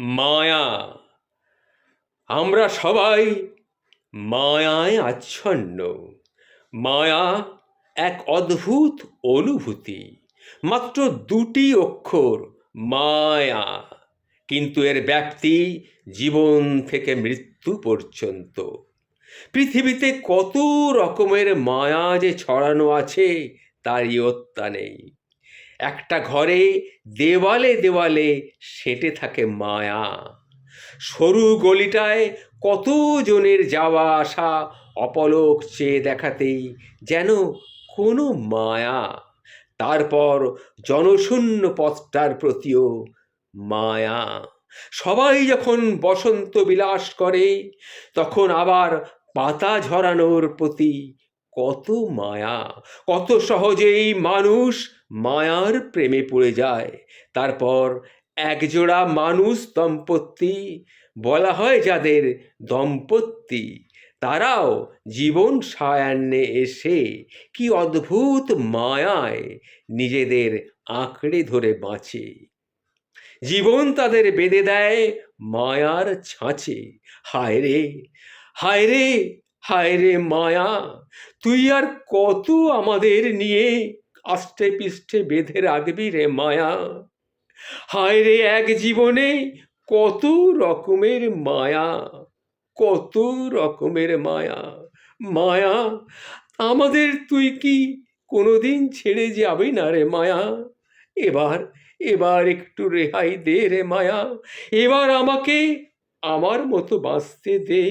মায়া। আমরা সবাই মায়ায় আচ্ছন্ন। মায়া এক অদ্ভুত অনুভূতি। মাত্র দুটি অক্ষর মায়া। কিন্তু এর ব্যাপ্তি জীবন থেকে মৃত্যু পর্যন্ত। পৃথিবীতে কত রকমের মায়া যে ছড়ানো আছে, তারই ইয়ত্তা নেই। একটা ঘরে দেওয়ালে দেওয়ালে সেটে থাকে মায়া। সরু গলিটায় কত জনের যাওয়া আসা অপলক চেয়ে দেখাতেই যেন কোনো মায়া। তারপর জনশূন্য পথটার প্রতিও মায়া। সবাই যখন বসন্ত বিলাস করে, তখন আবার পাতা ঝরানোর প্রতি কত মায়া, কত সহজেই মানুষ মায়ার প্রেমে পড়ে যায়। তারপর একজোড়া মানুষ দম্পতি, বলা হয় যাদের দম্পতি, তারাও জীবন সায়ান্নে এসে কি অদ্ভুত মায়ায় নিজেদের আঁকড়ে ধরে বাঁচে। জীবন তাদের বেঁধে দেয় মায়ার ছাঁচে। হায় রে হায় রে হায় রে মায়া, তুই আর কত আমাদের নিয়ে আষ্টে পিষ্টে বেঁধে রাখবি রে মায়া? হায় রে এক জীবনে কত রকমের মায়া, কত রকমের মায়া। মায়া, আমাদের তুই কি কোনোদিন ছেড়ে যাবি না রে মায়া? এবার এবার একটু রেহাই দে রে মায়া, এবার আমাকে আমার মতো বাঁচতে দে।